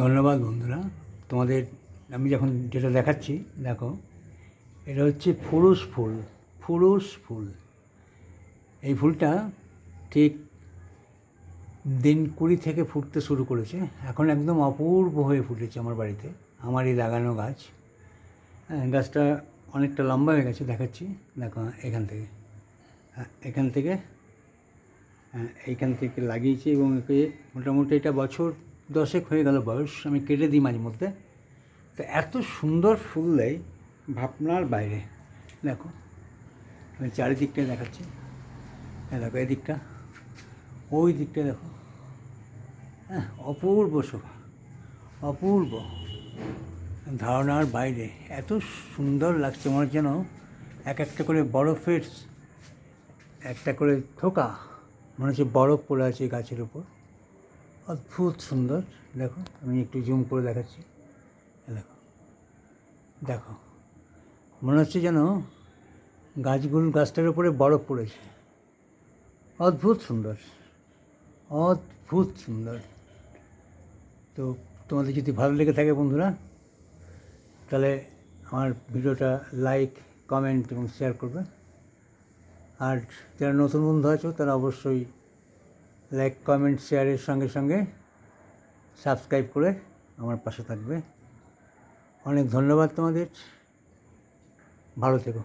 ধন্যবাদ বন্ধুরা। তোমাদের আমি যখন যেটা দেখাচ্ছি দেখো এটা হচ্ছে ফুরুষ ফুল ফুরুষ ফুল। এই ফুলটা ঠিক দিন কুড়ি থেকে ফুটতে শুরু করেছে। এখন একদম অপূর্ব হয়ে ফুটেছে আমার বাড়িতে আমার এই লাগানো গাছ। হ্যাঁ গাছটা অনেকটা লম্বা হয়ে গেছে দেখাচ্ছি। দেখো এখান থেকে। হ্যাঁ, এখান থেকে হ্যাঁ, এইখান থেকে লাগিয়েছি এবং মোটামুটি এটা বছর দশেক হয়ে গেল বয়স, আমি কেটে দিই মাঝে মধ্যে। তো এত সুন্দর ফুল দেয় ভাবনার বাইরে। দেখো, আমি চারিদিকটা দেখাচ্ছি। দেখো এদিকটা ওই দিকটা দেখো। হ্যাঁ অপূর্ব শোভা, অপূর্ব ধারণার বাইরে। এত সুন্দর লাগছে আমার যেন এক একটা করে বরফের একটা করে থোকা, মনে হচ্ছে বরফ পড়ে আছে গাছের উপর। অদ্ভুত সুন্দর। দেখো, আমি একটু জুম করে দেখাচ্ছি। দেখো দেখো, মনে হচ্ছে যেন গাছগুলো, গাছটার উপরে বরফ পড়েছে। অদ্ভুত সুন্দর অদ্ভুত সুন্দর। তো তোমাদের যদি ভালো লেগে থাকে বন্ধুরা, তাহলে আমার ভিডিওটা লাইক কমেন্ট এবং শেয়ার করবে। আর যারা নতুন বন্ধু আছো, তারা অবশ্যই লাইক কমেন্ট শেয়ারের সঙ্গে সঙ্গে সাবস্ক্রাইব করে আমার পাশে থাকবে। অনেক ধন্যবাদ তোমাদের। ভালো থেকো।